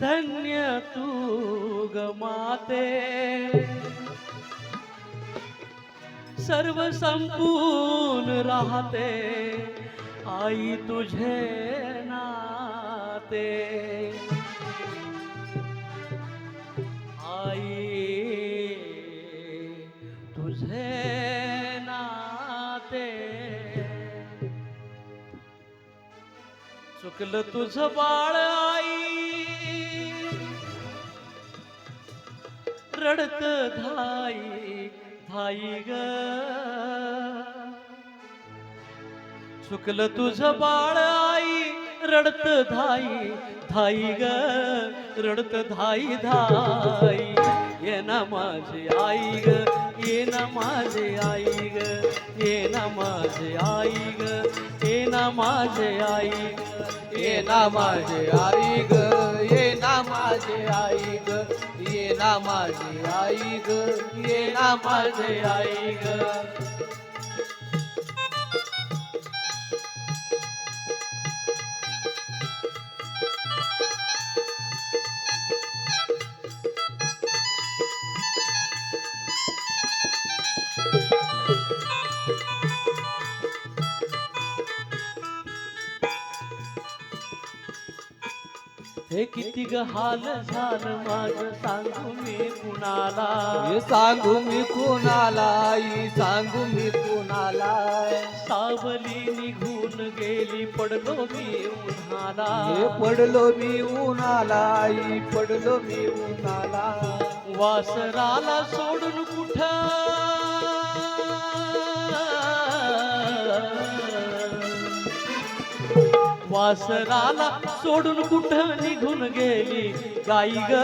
धन्य तू गमाते सर्व संपूर्ण राहते आई तुझे नाते. आई तुझे नाते. चुकलं तुझं बाळ रडत धाई धाई ग. चुकलं तुझं बाळ आई रडत धाई धाई ग. रडत धाई धाई. ये ना माझे आई ग ये ना माझे आई ग ये ना माझे आई ग ये ना माझे आई ग ये ना माझे आई ग ये ना माझे आई ग ये ना माझे आई ग ये ना माझे आई ग. हे किती ग हाल झालं माझ सांगू मी कुणाला? हे सांगू मी कुणाला आई सांगू मी कुणाला? सावली निघून गेली पडलो मी उन्हाला. हे पडलो मी उन्हाला आई पडलो मी उन्हाला. वासराला सोडून कुठ? वासराला सोडून कुठं निघून गेली? गाई ग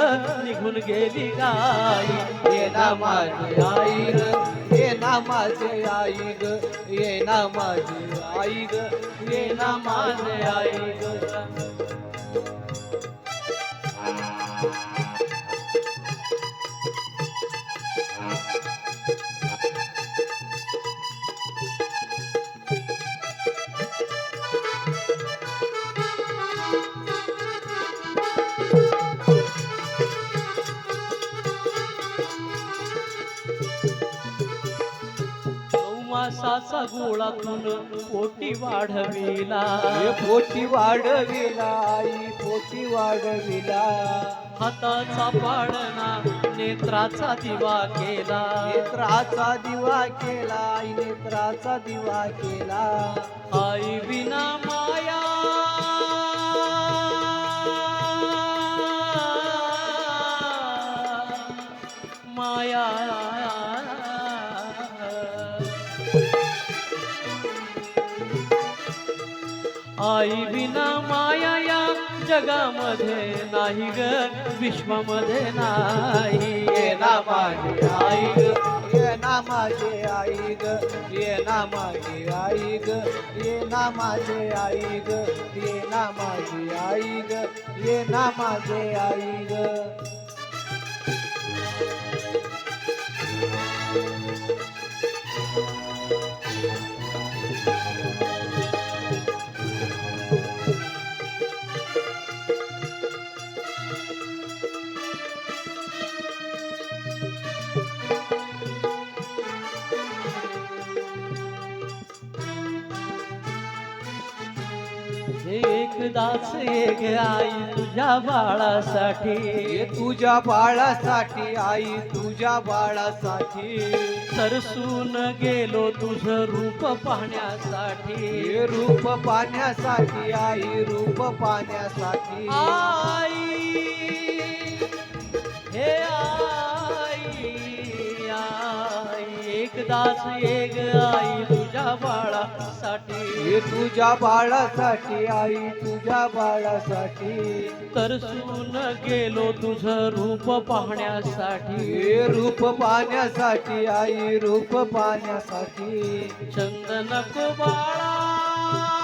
निघून गेली गाई. ये ना माझी आई ग ये ना माझे आई ग ये ना माझी आई ग ये ना माझे आई ग. मासाचा गोळातून पोटी वाढविला. पोटी वाढविला आई पोटी वाढविला. हाताचा पाळणा नेत्राचा दिवा केला. नेत्राचा दिवा केला आई नेत्राचा दिवा केला. आई विना माया आई विना माया या जगामध्ये नाही ग विश्वामध्ये नाही. ये ना माझी आई ग ये ना माझे आई ग ये ना माझी आई ग ये ना माझे आई ग ये ना माझी आई ग ये ना माझे आई ग. एकदाच एक आई तुझ्या बाळासाठी. तुझ्या बाळासाठी आई तुझ्या बाळासाठी. सरसून गेलो तुझं रूप पाहण्यासाठी. रूप पाहण्यासाठी आई रूप पाहण्यासाठी. आई हे आई आई एकदाच एक आई तुझ्या बाळासाठी. हे तुझ्या बाळासाठी आई तुझ्या बाळासाठी. तरसून गेलो तुझं रूप पाहण्यासाठी. रूप पाहण्यासाठी आई रूप पाहण्यासाठी. चंदन बाळा.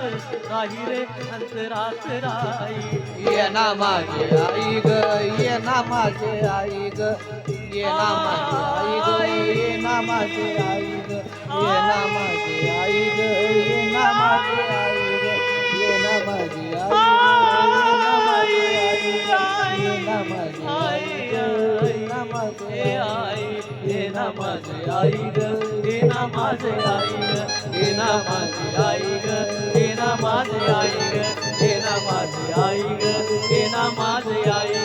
राही रे अंतरात राही ये ना माझे आई ग ये ना माझे आई ग ये ना माझे आई ग ये ना माझे आई ग ये ना माझे आई ग ये ना माझे आई ग ये ना माझे आई ग ये ना माझे आई ग ये ना माझी ए आई ये ना माझे आई ग ये ना माझे आई ग ये ना माझे आई ग माझी आई ग ये ना माझे आई ग ये ना माझे आई